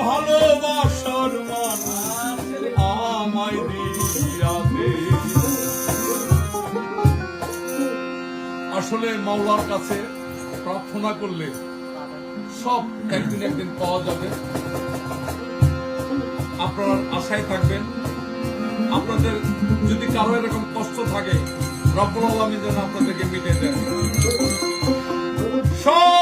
ভালোবাসার আমায় দিয়াবে আসলে মাওলার কাছে প্রার্থনা করলে সব একদিন একদিন পাওয়া যাবে। আপনার আশায় থাকবেন। আপনাদের যদি কারও এরকম কষ্ট থাকে, রব্বুল আলমী যেন আপনাদেরকে মিটে দেন। সব